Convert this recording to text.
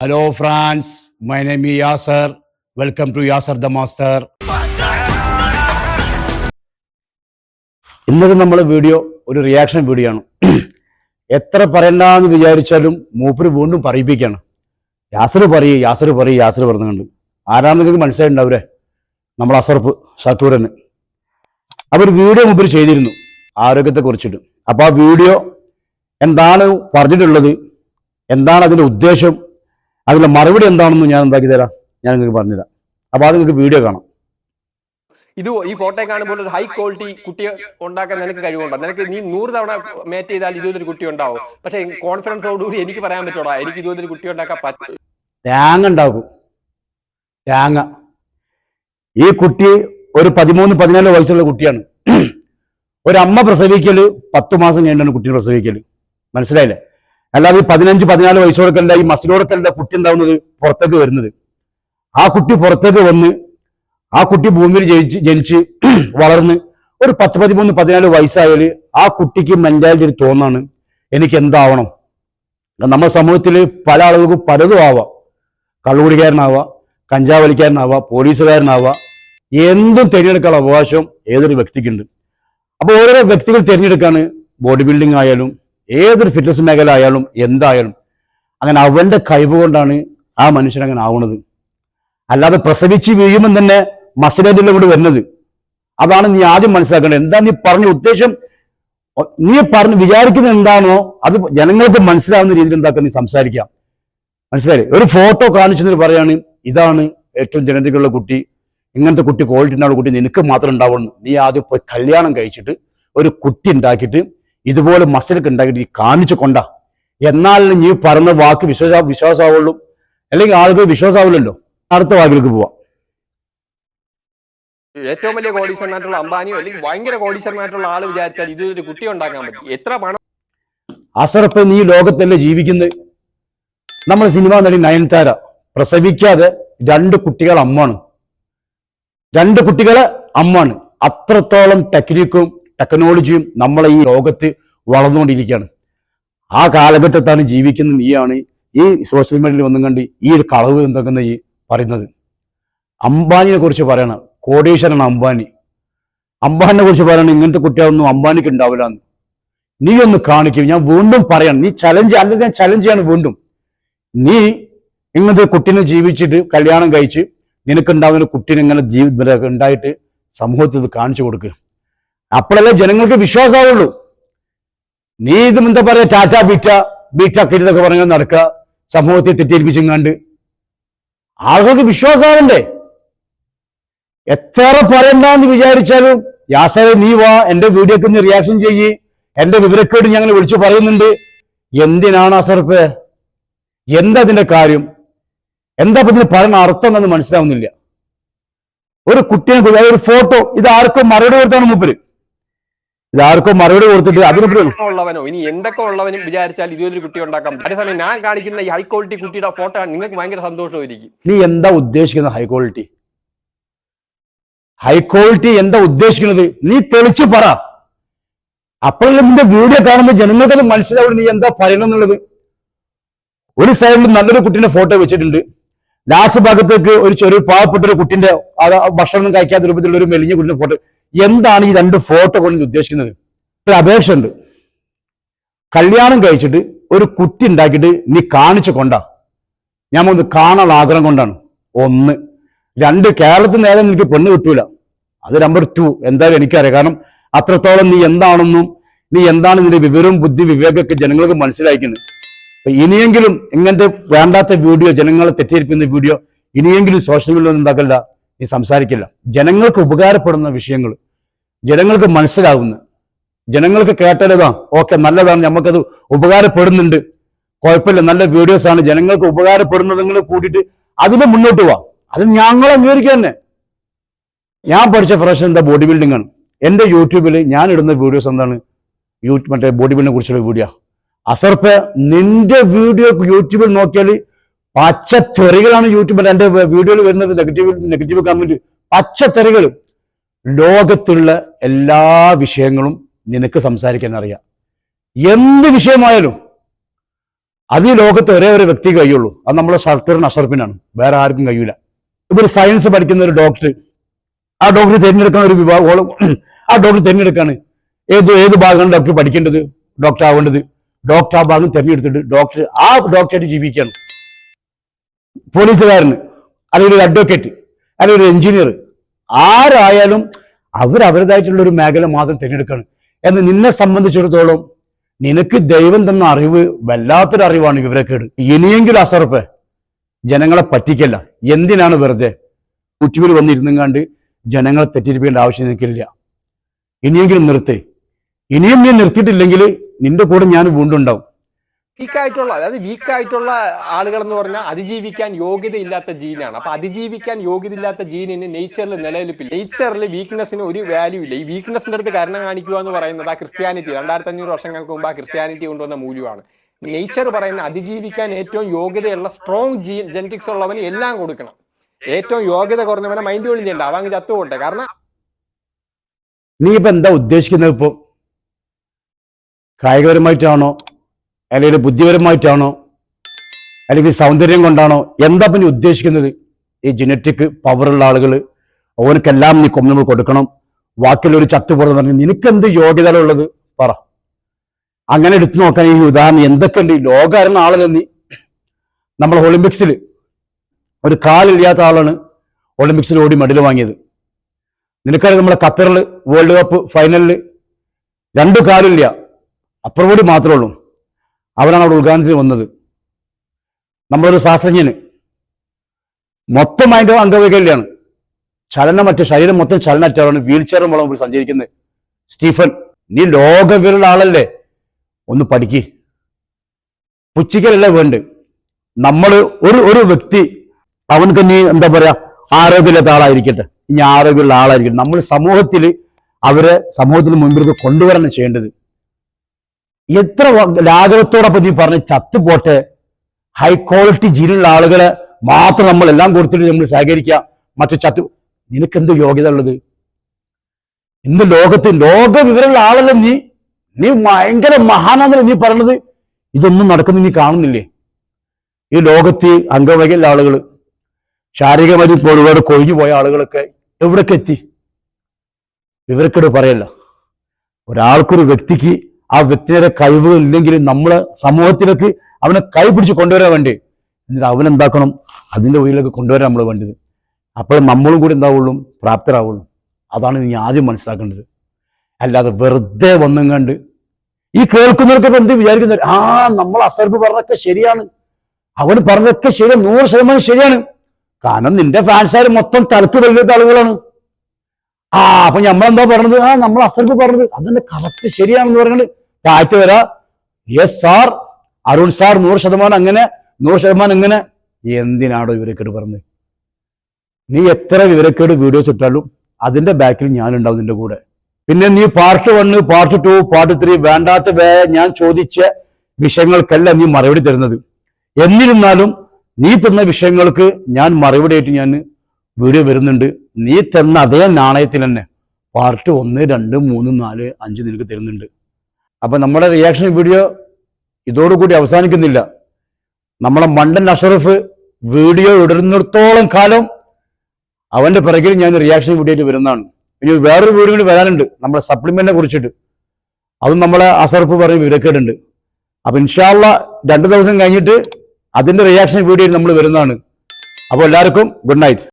Hello, friends my name is Yasser. Welcome to Yasser the Master. ഇന്നത്തെ നമ്മളെ video ഒരു reaction video ആണ്. എത്ര പറയണ്ടെന്ന് വിചാരിച്ചാലും മൂപ്പര് വീണ്ടും പറയിപ്പിക്കുകയാണ് യാസർ പറയും യാസർ പറയും യാസർ പറഞ്ഞുകൊണ്ട്. ആരാണെന്ന് നിങ്ങൾക്ക് മനസ്സിലായിട്ടുണ്ടാവരെ നമ്മൾ അസർപ്പ് ഷട്ടൂരന് അവർ വീഡിയോ മൂപ്പര് ചെയ്തിരുന്നു ആരോഗ്യത്തെ കുറിച്ചിട്ട്. അപ്പൊ ആ വീഡിയോ എന്താണ് പറഞ്ഞിട്ടുള്ളത്? എന്താണ് അതിന്റെ ഉദ്ദേശം? അതിന്റെ മറുപടി എന്താണെന്ന് ഞാൻ എന്താക്കി തരാം? ഞാൻ നിങ്ങൾക്ക് പറഞ്ഞുതരാം. അപ്പൊ അത് നിങ്ങൾക്ക് വീഡിയോ കാണാം. ഇത് ഈ ഫോട്ടോ കാണുമ്പോൾ ഒരു ഹൈ ക്വാളിറ്റി കുട്ടിയെ ഉണ്ടാക്കാൻ നിനക്ക് കഴിവുണ്ടോ? നിനക്ക് നീ നൂറ് തവണ മേറ്റ് ചെയ്താൽ ഇതുപോലൊരു കുട്ടി ഉണ്ടാവും. പക്ഷെ കോൺഫിഡൻസോടുകൂടി എനിക്ക് പറയാൻ പറ്റൂടാ എനിക്ക് ഇതുപോലൊരു കുട്ടി ഉണ്ടാക്കാൻ പറ്റും തേങ്ങ ഉണ്ടാക്കും. തേങ്ങ. ഈ കുട്ടി ഒരു പതിമൂന്ന് പതിനാല് വയസ്സുള്ള കുട്ടിയാണ്. ഒരമ്മ പ്രസവിക്കൽ പത്ത് മാസം കഴിഞ്ഞാണ് കുട്ടി പ്രസവിക്കൽ. മനസ്സിലായില്ലേ? അല്ലാതെ ഈ പതിനഞ്ച് പതിനാല് വയസ്സോടൊക്കെ ഈ മസിലോടൊക്കെ കുട്ടി എന്താവുന്നത്? പുറത്തേക്ക് വരുന്നത്. ആ കുട്ടി പുറത്തേക്ക് വന്ന് ആ കുട്ടി ഭൂമിയിൽ ജനിച്ച് ജനിച്ച് വളർന്ന് ഒരു പത്ത് പതിമൂന്ന് പതിനാല് വയസ്സായാൽ ആ കുട്ടിക്ക് മെന്റാലിറ്റി ഒരു തോന്നാണ്. എനിക്ക് എന്താവണം? നമ്മുടെ സമൂഹത്തിൽ പല ആളുകൾക്കും പലതും ആവാം. കള്ളുകുടിക്കാരനാവാം കഞ്ചാവ് വലിക്കാരനാവാം പോലീസുകാരനാവാം. എന്തും തിരഞ്ഞെടുക്കാനുള്ള അവകാശം ഏതൊരു വ്യക്തിക്കുണ്ട്? അപ്പോൾ ഓരോ വ്യക്തികൾ തിരഞ്ഞെടുക്കാണ് ബോഡി ബിൽഡിംഗ് ആയാലും ഏതൊരു ഫിറ്റ്നസ് മേഖല ആയാലും എന്തായാലും അങ്ങനെ അവന്റെ കഴിവ് കൊണ്ടാണ് ആ മനുഷ്യൻ അങ്ങനെ ആവുന്നത്. അല്ലാതെ പ്രസവിച്ച് വീഴുമ്പോൾ തന്നെ മസിലേതിന്റെ കൂടെ വരുന്നത്? അതാണ് നീ ആദ്യം മനസ്സിലാക്കേണ്ടത്. എന്താ നീ പറഞ്ഞ ഉദ്ദേശം? നീ പറഞ്ഞ് വിചാരിക്കുന്നത് എന്താണോ അത് ജനങ്ങൾക്ക് മനസ്സിലാവുന്ന രീതിയിൽ എന്താക്കുക നീ സംസാരിക്കാം മനസ്സിലായി ഒരു ഫോട്ടോ കാണിച്ചതിന് പറയാണ് ഇതാണ് ഏറ്റവും ജനതയ്ക്കുള്ള കുട്ടി. ഇങ്ങനത്തെ കുട്ടി ക്വാളിറ്റി ഉണ്ടാവുന്ന കുട്ടി നിനക്ക് മാത്രം ഉണ്ടാവുള്ളൂ. നീ ആദ്യം പോയി കല്യാണം കഴിച്ചിട്ട് ഒരു കുട്ടി ഉണ്ടാക്കിയിട്ട് ഇതുപോലെ മസ്ജിദൊക്കെ ഉണ്ടാക്കിയിട്ട് കാണിച്ചു കൊണ്ട. എന്നാൽ നീ പറഞ്ഞ വാക്ക് വിശ്വാസ വിശ്വാസമാവുള്ളൂ അല്ലെങ്കിൽ ആളുകൾ വിശ്വാസമാവില്ലല്ലോ അടുത്ത വാക്കിലേക്ക് പോവാം. ഏറ്റവും വലിയ കോടീശ്വരനായിട്ടുള്ള അംബാനിയോ അല്ലെങ്കിൽ ഭയങ്കര കോടീശ്വരനായിട്ടുള്ള ആൾ വിചാരിച്ചാൽ ഇതൊരു കുട്ടി ഉണ്ടാക്കാൻ പറ്റും. എത്ര പണം അസറപ്പ് നീ ലോകത്തല്ലേ ജീവിക്കുന്നത്? നമ്മൾ സിനിമ നടി നയൻതാര പ്രസവിക്കാതെ രണ്ട് കുട്ടികൾ അമ്മാണ്. രണ്ട് കുട്ടികളെ അമ്മാണ്. അത്രത്തോളം ടെക്നിക്കും ടെക്നോളജിയും നമ്മളെ ഈ ലോകത്ത് വളർന്നുകൊണ്ടിരിക്കുകയാണ്. ആ കാലഘട്ടത്താണ് ജീവിക്കുന്ന നീയാണ് ഈ സോഷ്യൽ മീഡിയയിൽ വന്നും കണ്ട് ഈ ഒരു കളവ് എന്തൊക്കെ പറയുന്നത്. അംബാനിയെ കുറിച്ച് പറയണം. കോടീശ്വരൻ അംബാനി. അംബാനിനെ കുറിച്ച് പറയണം. ഇങ്ങനത്തെ കുട്ടികളൊന്നും അംബാനിക്ക് ഉണ്ടാവില്ല എന്ന് നീ ഒന്ന് കാണിക്കും. ഞാൻ വീണ്ടും പറയണം. നീ ചലഞ്ച് അല്ലെങ്കിൽ ഞാൻ ചലഞ്ച് ചെയ്യാണ് വീണ്ടും. നീ ഇങ്ങനത്തെ കുട്ടീനെ ജീവിച്ചിട്ട് കല്യാണം കഴിച്ച് നിനക്കുണ്ടാവുന്ന കുട്ടീനെ ഇങ്ങനെ ജീവി ഉണ്ടായിട്ട് സമൂഹത്തിൽ കാണിച്ചു കൊടുക്കുക അപ്പോഴല്ലേ ജനങ്ങൾക്ക് വിശ്വാസമാവുള്ളൂ. നീ ഇത് എന്താ പറയാ ടാറ്റ ബീറ്റ ബീറ്റ കിരുതൊക്കെ പറഞ്ഞാൽ നടക്കുക. സമൂഹത്തെ തെറ്റിദ്ധരിപ്പിച്ചെങ്ങാണ്ട് ആളുകൾക്ക് വിശ്വാസമാവണ്ടേ? എത്ര പറയണ്ടെന്ന് വിചാരിച്ചാലും യാസറെ നീ വാ എന്റെ വീഡിയോക്ക് ഒന്ന് റിയാക്ഷൻ ചെയ്യ്. എന്റെ വിവരക്കേട് ഞങ്ങൾ വിളിച്ചു പറയുന്നുണ്ട്. എന്തിനാണ് അസർപ്പ് എന്താ അതിന്റെ കാര്യം? എന്താ ഇതിന് പറയുന്ന അർത്ഥം എന്ന് മനസ്സിലാവുന്നില്ല. ഒരു കുട്ടിയെ ഒരു ഫോട്ടോ ഇത് ആർക്കും മറുപടി കൊടുത്താണ് മൂപ്പര്. ഇത് ആർക്കും മറുപടി കൊടുത്തിട്ട് അതിന് ഉള്ളവനോ? ഇനി എന്തൊക്കെ ഉള്ളവനും വിചാരിച്ചാൽ ഇതുപോലൊരു കുട്ടി ഉണ്ടാക്കാം അതേസമയം ഞാൻ കാണിക്കുന്ന ഈ ഹൈ ക്വാളിറ്റി കുട്ടിയുടെ ഫോട്ടോ നിങ്ങൾക്ക് ഭയങ്കര സന്തോഷമായിരിക്കും. നീ എന്താ ഉദ്ദേശിക്കുന്നത് ഹൈ ക്വാളിറ്റി ഹൈ ക്വാളിറ്റി എന്താ ഉദ്ദേശിക്കുന്നത്? നീ തെളിച്ചു പറ. അപ്പോഴല്ലേ നിന്റെ വീഡിയോ കാണുമ്പോൾ ജനങ്ങൾക്കത് മനസ്സിലാവും നീ എന്താ പറയണം എന്നുള്ളത് ഒരു സൈഡിൽ നല്ലൊരു കുട്ടീന്റെ ഫോട്ടോ വെച്ചിട്ടുണ്ട്. ലാസ്റ്റ് ഭാഗത്തേക്ക് ഒരു ചെറിയ പാവപ്പെട്ട ഒരു കുട്ടിന്റെ ഭക്ഷണം കഴിക്കാത്ത രൂപത്തിലുള്ള ഒരു മെലിഞ്ഞ കുട്ടിന്റെ ഫോട്ടോ എന്താണ് ഈ രണ്ട് ഫോട്ടോ കൊണ്ട് ഉദ്ദേശിക്കുന്നത്? ഒരു അപേക്ഷ ഉണ്ട് കല്യാണം കഴിച്ചിട്ട് ഒരു കുട്ടി ഉണ്ടാക്കിയിട്ട് നീ കാണിച്ചു കൊണ്ടാ. ഞാൻ ഒന്ന് കാണാനുള്ള ആഗ്രഹം കൊണ്ടാണ്. ഒന്ന്. രണ്ട് കേരളത്തിൽ നേരെ എനിക്ക് പെണ്ണ് കിട്ടൂല. അത് നമ്പർ ടു എന്തായാലും എനിക്കറിയാം. കാരണം അത്രത്തോളം നീ എന്താണെന്നും നീ എന്താണ് നിന്റെ വിവരവും ബുദ്ധി വിവേകമൊക്കെ ജനങ്ങൾക്ക് മനസ്സിലാക്കുന്നത് അപ്പൊ ഇനിയെങ്കിലും ഇങ്ങനത്തെ വേണ്ടാത്ത വീഡിയോ ജനങ്ങളെ തെറ്റിദ്ധരിപ്പിക്കുന്ന വീഡിയോ ഇനിയെങ്കിലും സോഷ്യൽ മീഡിയ ഒന്നും ഉണ്ടാക്കില്ല നീ സംസാരിക്കില്ല. ജനങ്ങൾക്ക് ഉപകാരപ്പെടുന്ന വിഷയങ്ങൾ ജനങ്ങൾക്ക് മനസ്സിലാവുന്ന ജനങ്ങൾക്ക് കേട്ടതാ ഓക്കെ നല്ലതാണ് നമുക്കത് ഉപകാരപ്പെടുന്നുണ്ട്. കുഴപ്പമില്ല നല്ല വീഡിയോസ് ആണ് ജനങ്ങൾക്ക് ഉപകാരപ്പെടുന്നതെങ്കിൽ കൂട്ടിയിട്ട് അതിന് മുന്നോട്ട് പോവാം. അത് ഞങ്ങൾ അംഗീകരിക്കുക തന്നെ. ഞാൻ പഠിച്ച പ്രൊഫഷൻ എന്താ? ബോഡി ബിൽഡിംഗ് ആണ്. എന്റെ യൂട്യൂബിൽ ഞാൻ ഇടുന്ന വീഡിയോസ് എന്താണ്? യൂട്യൂബ് മറ്റേ ബോഡി ബിൽഡിനെ കുറിച്ചുള്ള വീഡിയോ. അസർപ്പ് നിന്റെ വീഡിയോ യൂട്യൂബിൽ നോക്കിയാൽ പച്ചത്തെറികളാണ് യൂട്യൂബിൽ എന്റെ വീഡിയോയിൽ വരുന്നത് നെഗറ്റീവ് നെഗറ്റീവ് കമന്റ് പച്ചത്തെറികൾ ലോകത്തുള്ള എല്ലാ വിഷയങ്ങളും നിനക്ക് സംസാരിക്കാൻ അറിയാം എന്ത് വിഷയമായാലും അത് ഈ ലോകത്ത് ഒരേ ഒരു വ്യക്തി കഴിയുള്ളൂ അത് നമ്മളെ സർട്ടറിൻ അസർപ്പിനാണ് വേറെ ആർക്കും കഴിയില്ല ഇപ്പൊ ഒരു സയൻസ് പഠിക്കുന്ന ഒരു ഡോക്ടർ ആ ഡോക്ടർ തിരഞ്ഞെടുക്കുന്ന ഒരു വിഭാഗം ആ ഡോക്ടർ തിരഞ്ഞെടുക്കാണ്. ഏത് ഏത് ഭാഗമാണ് ഡോക്ടർ പഠിക്കേണ്ടത്? ഡോക്ടർ ആവേണ്ടത്? ഡോക്ടർ ആ ഭാഗം തിരഞ്ഞെടുത്തിട്ട് ഡോക്ടർ ആ ഡോക്ടറായിട്ട് ജീവിക്കുകയാണ് പോലീസുകാരന് അല്ലെങ്കിൽ ഒരു അഡ്വക്കേറ്റ് അല്ലെങ്കിൽ ഒരു എഞ്ചിനീയർ ആരായാലും അവർ അവരുടേതായിട്ടുള്ള ഒരു മേഖല മാത്രം തിരഞ്ഞെടുക്കുകയാണ് എന്ന് നിന്നെ സംബന്ധിച്ചിടത്തോളം നിനക്ക് ദൈവം തന്ന അറിവ് വല്ലാത്തൊരു അറിവാണ് വിവരക്കേട് ഇനിയെങ്കിലും അസർപ്പ് ജനങ്ങളെ പറ്റിക്കല്ല. എന്തിനാണ് വെറുതെ കുറ്റിവിൽ വന്നിരുന്നുങ്ങാണ്ട് ജനങ്ങളെ തെറ്റിരിപ്പിക്കേണ്ട ആവശ്യം നിനക്കില്ല. ഇനിയെങ്കിലും നിർത്തേ. ഇനിയും നീ നിർത്തിയിട്ടില്ലെങ്കിൽ നിന്റെ കൂടെ ഞാൻ വീണ്ടും ഉണ്ടാവും. വീക്കായിട്ടുള്ള അതായത് വീക്കായിട്ടുള്ള ആളുകൾ എന്ന് പറഞ്ഞാൽ അതിജീവിക്കാൻ യോഗ്യതയില്ലാത്ത ജീനാണ്. അപ്പൊ അതിജീവിക്കാൻ യോഗ്യതയില്ലാത്ത ജീനിന് നേച്ചറിൽ നിലനിൽപ്പില്ല. നേച്ചറിൽ വീക്ക്നെസ്സിന് ഒരു വാല്യൂ ഇല്ല. ഈ വീക്ക്നെസ്സിന്റെ അടുത്ത് കാരണം കാണിക്കുക എന്ന് പറയുന്നത് ആ ക്രിസ്ത്യാനിറ്റി രണ്ടായിരത്തി അഞ്ഞൂറ് വർഷങ്ങൾക്ക് മുമ്പ് ആ ക്രിസ്ത്യാനിറ്റി കൊണ്ടുവന്ന മൂല്യമാണ്. നേച്ചർ പറയുന്ന അതിജീവിക്കാൻ ഏറ്റവും യോഗ്യതയുള്ള സ്ട്രോങ് ജീൻ ജനറ്റിക്സ് ഉള്ളവന് എല്ലാം കൊടുക്കണം. ഏറ്റവും യോഗ്യത കുറഞ്ഞവനെ മൈൻഡ് പോലും ചെയ്യണ്ട. അവൻ ചത്തുപോട്ടെ കാരണം നീ ഇപ്പൊ എന്താ ഉദ്ദേശിക്കുന്നത് ഇപ്പൊ? കായികപരമായിട്ടാണോ അല്ലെങ്കിൽ ബുദ്ധിപരമായിട്ടാണോ? അല്ലെങ്കിൽ സൗന്ദര്യം കൊണ്ടാണോ? എന്താ പിന്നെ ഉദ്ദേശിക്കുന്നത്? ഈ ജനറ്റിക് പവറുള്ള ആളുകൾ ഓനക്കെല്ലാം നീ കൊമ്പ് കൊടുക്കണം. വാക്കിൽ ഒരു ചത്തു പുറത്ത് പറഞ്ഞു നിനക്കെന്ത് യോഗ്യത ഉള്ളത്? പറ. അങ്ങനെ എടുത്തു നോക്കാൻ ഈ ഉദാഹരണം എന്തൊക്കെയുണ്ട് ഈ ലോകാരുന്ന ആളല്ലേ നീ? നമ്മൾ ഒളിമ്പിക്സിൽ ഒരു കാലില്ലാത്ത ആളാണ് ഒളിമ്പിക്സിൽ ഓടി മെഡൽ വാങ്ങിയത്. നിനക്കറിയാം നമ്മളെ ഖത്തറിൽ വേൾഡ് കപ്പ് ഫൈനലിൽ രണ്ട് കാലില്ല. അപ്പുറം കൂടി മാത്രമേ ഉള്ളൂ. അവരാണ് അവിടെ ഉദ്ഘാടനത്തിന് വന്നത്. നമ്മളൊരു ശാസ്ത്രജ്ഞന്. മൊത്തം അതിന്റെ അംഗവൈകല്യാണ്. ചലനം മറ്റ് ശരീരം മൊത്തം ചലനറ്റാണ് വീൽ വളം ഇവിടെ സഞ്ചരിക്കുന്നത്. സ്റ്റീഫൻ നീ ലോകവിലുള്ള ആളല്ലേ? ഒന്ന് പഠിക്ക്. പുച്ഛിക്കലല്ല വേണ്ട നമ്മൾ ഒരു ഒരു വ്യക്തി അവനക്ക് നീ എന്താ പറയാ? ആരോഗ്യമില്ലാത്ത ആളായിരിക്കട്ടെ. ഇനി ആരോഗ്യമുള്ള ആളായിരിക്കട്ടെ. നമ്മൾ സമൂഹത്തിൽ അവരെ സമൂഹത്തിന് മുൻപിലേക്ക് കൊണ്ടുവരണം ചെയ്യേണ്ടത്. എത്ര ലാഘവത്തോടൊപ്പം നീ പറഞ്ഞ് ചത്തുപോട്ടെ? ഹൈ ക്വാളിറ്റി ജീനുള്ള ആളുകളെ മാത്രം നമ്മൾ എല്ലാം കൊടുത്തിട്ട് നമ്മൾ സഹകരിക്കുക. മറ്റു ചത്തു നിനക്കെന്ത് യോഗ്യത ഉള്ളത്? ഇന്ന് ലോകത്ത് ലോക വിവരമുള്ള ആളല്ല നീ? നീ ഭയങ്കര മഹാനാന്നല്ല നീ പറയണത് ഇതൊന്നും നടക്കുന്നു നീ കാണുന്നില്ലേ? ഈ ലോകത്ത് അംഗവൈകല്യ ആളുകൾ ശാരീരികമായി ഇപ്പോൾ ഒരുപാട് കൊഴിഞ്ഞു പോയ ആളുകളൊക്കെ എവിടേക്ക് എത്തി? വിവരക്കേട് പറയല്ല. ഒരാൾക്കൊരു വ്യക്തിക്ക് ആ വ്യക്തിയുടെ കഴിവുകൾ ഇല്ലെങ്കിലും നമ്മൾ സമൂഹത്തിലേക്ക് അവനെ കൈ പിടിച്ച് കൊണ്ടുവരാൻ വേണ്ടി. എന്നിട്ട് അവനെന്താക്കണം അതിന്റെ ഉള്ളിലേക്ക് കൊണ്ടുവരാൻ നമ്മൾ വേണ്ടത്. അപ്പോൾ നമ്മളും കൂടി എന്താവുള്ളൂ? പ്രാപ്തരാവുള്ളൂ. അതാണ് നീ ആദ്യം മനസ്സിലാക്കേണ്ടത്. അല്ലാതെ വെറുതെ വന്നും കണ്ട് ഈ കേൾക്കുന്നവർക്കൊക്കെ എന്ത് വിചാരിക്കുന്നവർ ആ നമ്മൾ അസർബ് പറഞ്ഞതൊക്കെ ശരിയാണ്. അവൻ പറഞ്ഞതൊക്കെ ശരിയാണ് നൂറ് ശതമാനം ശരിയാണ്. കാരണം നിന്റെ ഫാൻസാർ മൊത്തം തലക്ക് വലിയ ആളുകളാണ്. ആ അപ്പൊ നമ്മളെന്താ പറഞ്ഞത്? ആ നമ്മൾ അസർബ് പറഞ്ഞത്. അതിന്റെ കറക്റ്റ് ശരിയാണെന്ന് പറഞ്ഞിട്ട് താഴ്ത്തു വരാ. യെസ് സാർ അരുൺ സാർ നൂറ് ശതമാനം അങ്ങനെ നൂറ് ശതമാനം ഇങ്ങനെ എന്തിനാടോ വിവരക്കേട് പറഞ്ഞത് നീ എത്ര വിവരക്കേട് വീഡിയോസ് ഇട്ടാലും അതിന്റെ ബാക്കിൽ ഞാൻ ഉണ്ടാവും നിന്റെ കൂടെ. പിന്നെ നീ part one part two part three വേണ്ടാത്ത വേ ഞാൻ ചോദിച്ച വിഷയങ്ങൾക്കല്ല നീ മറുപടി തരുന്നത്. എന്നിരുന്നാലും നീ തന്ന വിഷയങ്ങൾക്ക് ഞാൻ മറുപടി ആയിട്ട് ഞാൻ വീഡിയോ വരുന്നുണ്ട്. നീ തന്ന അതേ നാണയത്തിൽ തന്നെ പാർട്ട് ഒന്ന് രണ്ട് മൂന്ന് നാല് അഞ്ച് നിനക്ക് തരുന്നുണ്ട്. അപ്പൊ നമ്മുടെ റിയാക്ഷൻ വീഡിയോ ഇതോടുകൂടി അവസാനിക്കുന്നില്ല. നമ്മളെ മണ്ടൻ അഷറഫ് വീഡിയോ ഇടുന്നിടത്തോളം കാലം അവന്റെ പിറകിൽ ഞാൻ റിയാക്ഷൻ വീഡിയോയിൽ വരുന്നതാണ്. ഇനി വേറൊരു വീഡിയോ കൂടി വരാനുണ്ട്. നമ്മുടെ സപ്ലിമെന്റിനെ കുറിച്ചിട്ട്. അതും നമ്മളെ അസറഫ് പറഞ്ഞ് വിവരക്കേടുണ്ട് അപ്പൊ ഇൻഷാല്ല രണ്ട് ദിവസം കഴിഞ്ഞിട്ട് അതിന്റെ റിയാക്ഷൻ വീഡിയോയിൽ നമ്മൾ വരുന്നതാണ്. അപ്പോൾ എല്ലാവർക്കും ഗുഡ് നൈറ്റ്